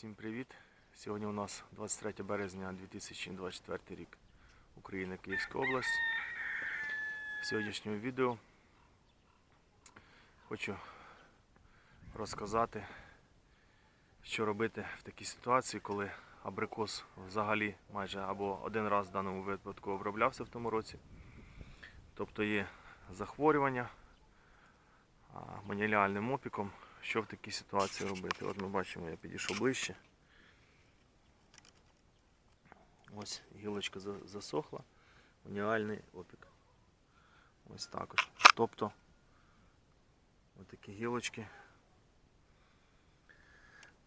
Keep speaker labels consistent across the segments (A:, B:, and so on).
A: Всім привіт! Сьогодні у нас 23 березня 2024 рік. Україна, Київська область. В сьогоднішньому відео хочу розказати, що робити в такій ситуації, коли абрикос взагалі майже або один раз в даному випадку оброблявся в тому році. Тобто є захворювання а, опіком. Що в такій ситуації робити? От ми бачимо, я підійшов ближче. Ось гілочка засохла, маніальний опік. Ось так от. Тобто отакі гілочки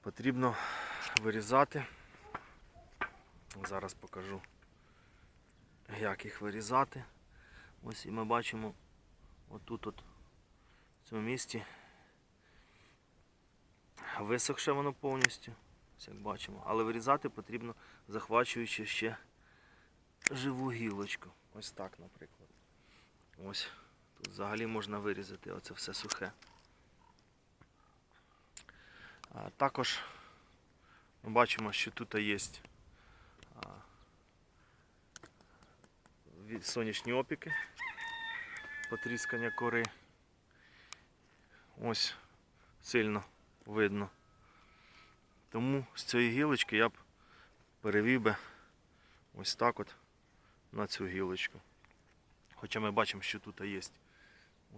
A: потрібно вирізати. Зараз покажу, як їх вирізати. Ось і ми бачимо отут от в цьому місці Висохше воно повністю, як бачимо. Але вирізати потрібно, захвачуючи ще живу гілочку. Ось так, наприклад. Ось. Тут взагалі можна вирізати оце все сухе. Також ми бачимо, що тут є сонячні опіки, потріскання кори. Ось сильно видно. Тому з цієї гілочки я б перевів би ось так от на цю гілочку. Хоча ми бачимо, що тут є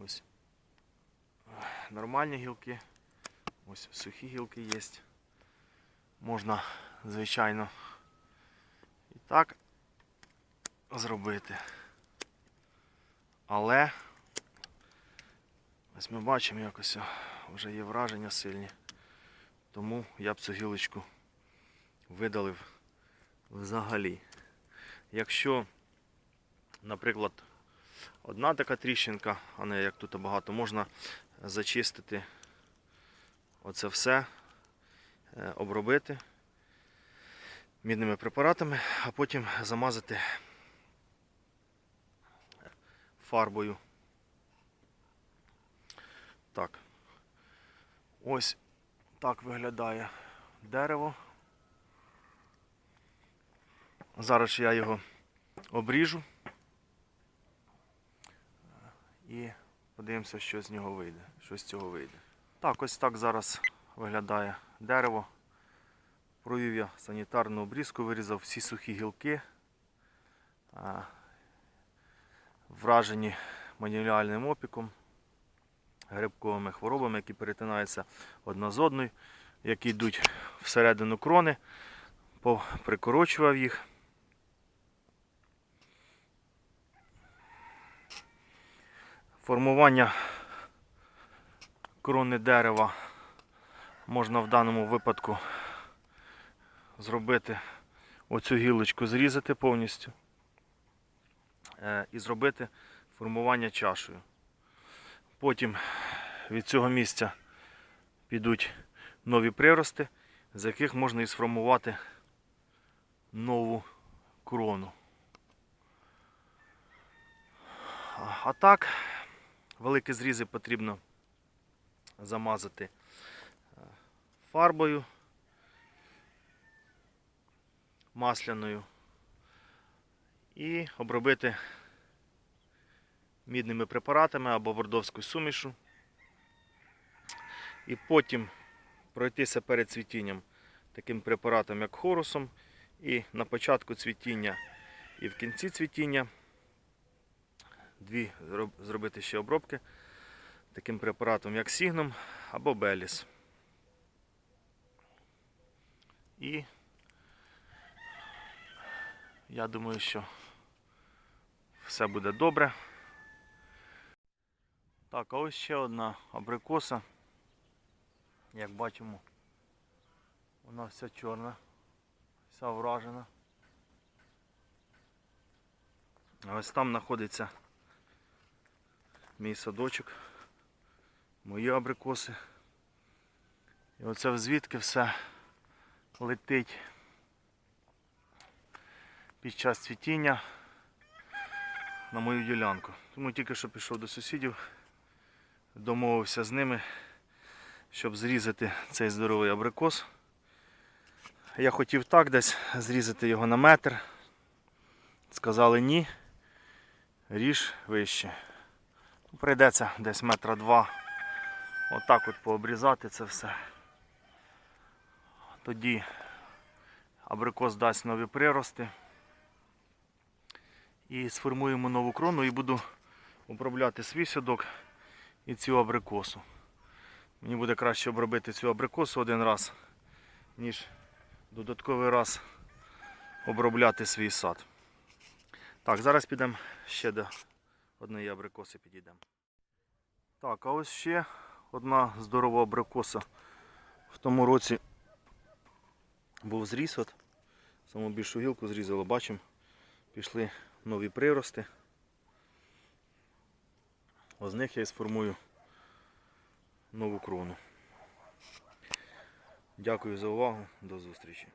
A: ось нормальні гілки, ось сухі гілки є. Можна, звичайно, і так зробити. Але ось ми бачимо якось. Вже є враження сильні. Тому я б цю гілочку видалив взагалі. Якщо, наприклад, одна така тріщинка, а не як тут багато, можна зачистити оце все, е, обробити мідними препаратами, а потім замазати фарбою. Так. Ось так виглядає дерево. Зараз я його обріжу і подивимося, що з нього вийде. Що з цього вийде. Так, ось так зараз виглядає дерево. Провів я санітарну обрізку, вирізав всі сухі гілки, вражені маніальним опіком грибковими хворобами, які перетинаються одна з одною, які йдуть всередину крони, прикорочував їх. Формування крони дерева можна в даному випадку зробити оцю гілочку, зрізати повністю е, і зробити формування чашею. Потім від цього місця підуть нові прирости, з яких можна і сформувати нову крону. А так, великі зрізи потрібно замазати е, фарбою масляною і обробити мідними препаратами або бордовською сумішу. І потім пройтися перед цвітінням таким препаратом, як хорусом. І на початку цвітіння і в кінці цвітіння дві зробити ще обробки таким препаратом, як Сігном або Беліс. І я думаю, що все буде добре. Так, а ось ще одна абрикоса. Як бачимо, вона вся чорна, вся вражена. А ось там знаходиться мій садочок, мої абрикоси. І оце звідки все летить під час цвітіння на мою ділянку. Тому тільки що пішов до сусідів, домовився з ними, щоб зрізати цей здоровий абрикос Я хотів так десь зрізати його на метр. Сказали ні. Ріж вище. Прийдеться десь метра два. Отак от пообрізати це все. Тоді абрикос дасть нові прирости. І сформуємо нову крону і буду обробляти свій садок і цю абрикосу. Мені буде краще обробити цю абрикосу один раз, ніж додатковий раз обробляти свій сад. Так, зараз підемо ще до одної абрикоси підійдемо. Так, а ось ще одна здорова абрикоса. В тому році був зріз. От. Саму більшу гілку зрізали, бачимо, пішли нові прирости. З них я і сформую нову крону. Дякую за увагу. До зустрічі.